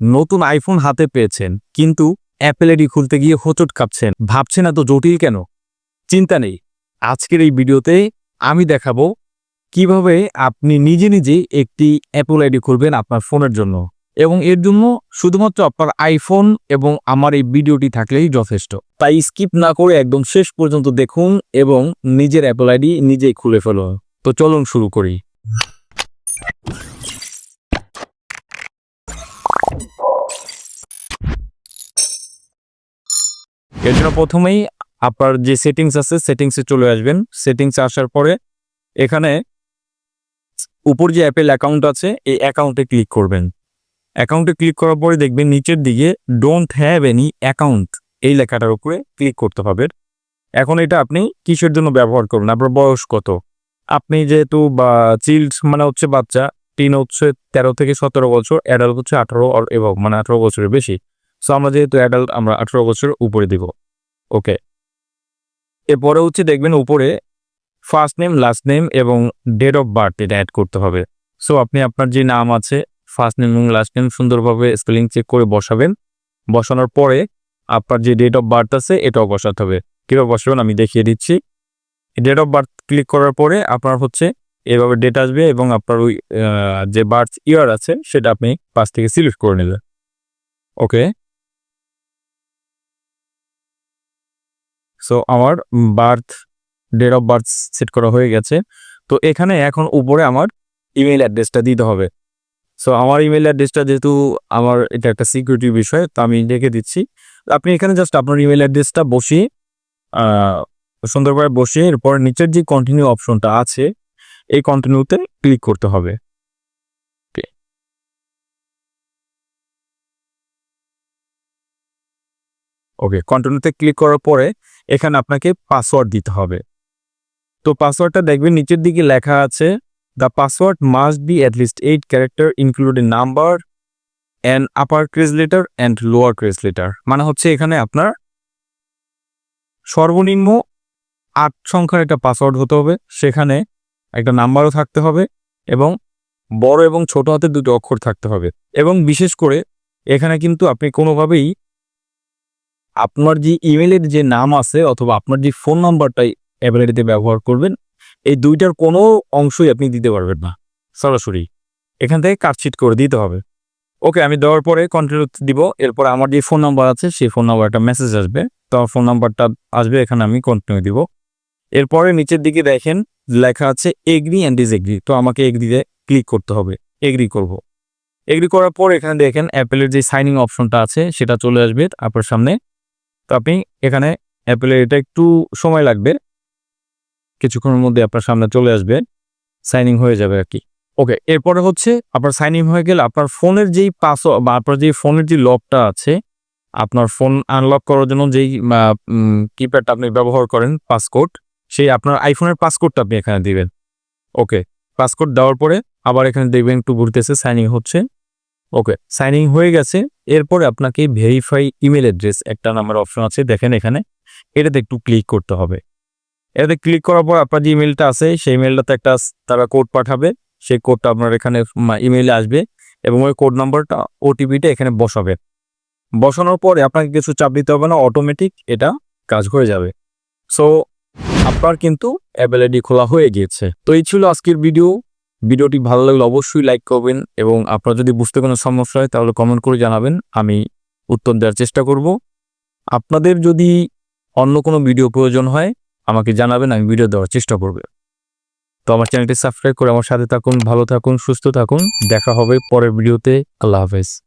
নতুন আইফোন হাতে পেয়েছেন, কিন্তু অ্যাপেল আইডি খুলতে গিয়ে হোঁচট খাচ্ছেন ভাবছেন এত জটিল কেন? চিন্তা নেই। আজকের এই ভিডিওতে আমি দেখাবো কীভাবে আপনি নিজে নিজে একটি অ্যাপল আইডি খুলবেন আপনার ফোনের জন্য। এবং এর জন্য শুধুমাত্র আপনার আইফোন এবং আমার এই ভিডিওটি থাকলেই যথেষ্ট। তাই স্কিপ না করে একদম শেষ পর্যন্ত দেখুন এবং নিজের অ্যাপল আইডি নিজেই খুলে ফেলুন। তো চলুন শুরু করি। এর জন্য প্রথমেই আপনার যে সেটিংস আছে সেটিংসে চলে আসবেন। সেটিংসে আসার পরে এখানে উপর যে অ্যাপেল অ্যাকাউন্ট আছে, এই অ্যাকাউন্টে ক্লিক করবেন। অ্যাকাউন্টে ক্লিক করার পরে দেখবেন নিচের দিকে ডোন্ট হ্যাভ এনি অ্যাকাউন্ট এই লেখাটার উপরে ক্লিক করতে হবে। এখন এটা আপনি কিসের জন্য ব্যবহার করবেন? আপনার বয়স কত? আপনি যেহেতু বা চিল্ড মানে হচ্ছে বাচ্চা টিন হচ্ছে তেরো থেকে সতেরো বছর অ্যাডাল্ট হচ্ছে আঠারো এবং মানে আঠারো বছরের বেশি। সো আমরা যেহেতু অ্যাডাল্ট আমরা আঠারো বছর উপরে দিব। ওকে এরপরে হচ্ছে দেখবেন উপরে ফার্স্ট নেম লাস্ট নেম এবং ডেট অফ বার্থ এটা অ্যাড করতে হবে। সো আপনি আপনার যে নাম আছে ফার্স্ট নেম এবং লাস্ট নেম সুন্দরভাবে স্পেলিং চেক করে বসাবেন। বসানোর পরে আপনার যে ডেট অফ বার্থ আছে, এটাও বসাতে হবে। কীভাবে বসাবেন? আমি দেখিয়ে দিচ্ছি। ডেট অফ বার্থ ক্লিক করার পরে আপনার হচ্ছে এভাবে ডেট আসবে এবং আপনার ওই যে বার্থ ইয়ার আছে, সেটা আপনি পাশ থেকে সিলেক্ট করে নেবেন। ওকে সো আমার birth date of birth set করা হয়ে গেছে। তো এখানে এখন উপরে আমার ইমেল অ্যাড্রেসটা দিতে হবে। সো আমার ইমেল অ্যাড্রেসটা যেহেতু আমার এটা একটা সিকিউরিটি বিষয় তো আমি রেখে দিচ্ছি। আপনি এখানে জাস্ট আপনার ইমেল অ্যাড্রেসটা বসিয়ে আহ, সুন্দরভাবে বসিয়ে এরপর নিচের যে কন্টিনিউ অপশনটা আছে এই কন্টিনিউতে ক্লিক করতে হবে। ওকে কন্টিনিউতে ক্লিক করার পরে এখানে আপনাকে পাসওয়ার্ড দিতে হবে। তো পাসওয়ার্ডটা দেখবেন নিচের দিকে লেখা আছে the password must be at least eight character including number and upper case letter and lower case letter মানে হচ্ছে এখানে আপনার সর্বনিম্ন আট সংখ্যার একটা পাসওয়ার্ড হতে হবে। সেখানে একটা নাম্বারও থাকতে হবে এবং বড় এবং ছোট হাতে দুটো অক্ষর থাকতে হবে। এবং বিশেষ করে এখানে কিন্তু আপনি কোনোভাবেই আপনার যে ইমেলের যে নাম আছে অথবা আপনার যে ফোন নাম্বারটাই অ্যাভেলেটিতে ব্যবহার করবেন, এই দুইটার কোনো অংশই আপনি দিতে পারবেন না, সরাসরি। এখান থেকে কাটশিট করে দিতে হবে। ওকে আমি দেওয়ার পরে কন্টিনিউ দিব। এরপর আমার যে ফোন নাম্বার আছে, সেই ফোন নাম্বার একটা মেসেজ আসবে। তো ফোন নাম্বারটা আসবে, এখানে আমি কন্টিনিউ দিব। এরপরে নিচের দিকে দেখেন, লেখা আছে এগ্রি অ্যান্ড ডিসএগ্রি তো আমাকে এগ্রিতে ক্লিক করতে হবে। এগ্রি করব। এগ্রি করার পর এখানে দেখেন অ্যাপেলের যে সাইনিং অপশনটা আছে, সেটা চলে আসবে আপনার সামনে। তো আপনি এখানে অ্যাপেলের এটা একটু সময় লাগবে। কিছুক্ষণের মধ্যে আপনার সামনে চলে আসবে। সাইনিং হয়ে যাবে আর কি। ওকে এরপরে হচ্ছে আপনার সাইনিং হয়ে গেলে আপনার ফোনের যেই পাসওয়ার্ড বা আপনার যে ফোনের যে লকটা আছে, আপনার ফোন আনলক করার জন্য যেই কিপ্যাডটা আপনি ব্যবহার করেন পাসকোড সেই আপনার আইফোনের পাসকোডটা আপনি এখানে দিবেন। ওকে পাসকোড দেওয়ার পরে আবার এখানে দেখবেন একটু ঘুরতেছে সাইনিং হচ্ছে। ওকে সাইনিং হয়ে গেছে। এরপরে আপনাকে ভেরিফাই ইমেল অ্যাড্রেস একটা নাম্বার অপশন আছে, দেখেন এখানে। এটাতে একটু ক্লিক করতে হবে। এটাতে ক্লিক করার পর আপনার যে ইমেলটা আছে, সেই ইমেলটাতে একটা তারা কোড পাঠাবে। সেই কোডটা আপনার এখানে ইমেইলে আসবে এবং ওই কোড নাম্বারটা ওটিপিটা এখানে বসাবে। বসানোর পরে আপনাকে কিছু চাপ দিতে হবে না অটোমেটিক এটা কাজ হয়ে যাবে। সো আপনার কিন্তু অ্যাভেলেডি খোলা হয়ে গিয়েছে। তো এই ছিল আজকের ভিডিও ভিডিওটি ভালো লাগলে অবশ্যই লাইক করবেন এবং আপনার যদি বুঝতে কোনো সমস্যা হয় তাহলে কমেন্ট করে জানাবেন, আমি উত্তর দেওয়ার চেষ্টা করব। আপনাদের যদি অন্য কোনো ভিডিও প্রয়োজন হয়, আমাকে জানাবেন, আমি ভিডিও দেওয়ার চেষ্টা করব। তো আমার চ্যানেলটি সাবস্ক্রাইব করে আমার সাথে থাকুন, ভালো থাকুন, সুস্থ থাকুন, দেখা হবে পরের ভিডিওতে, আল্লাহ হাফেজ।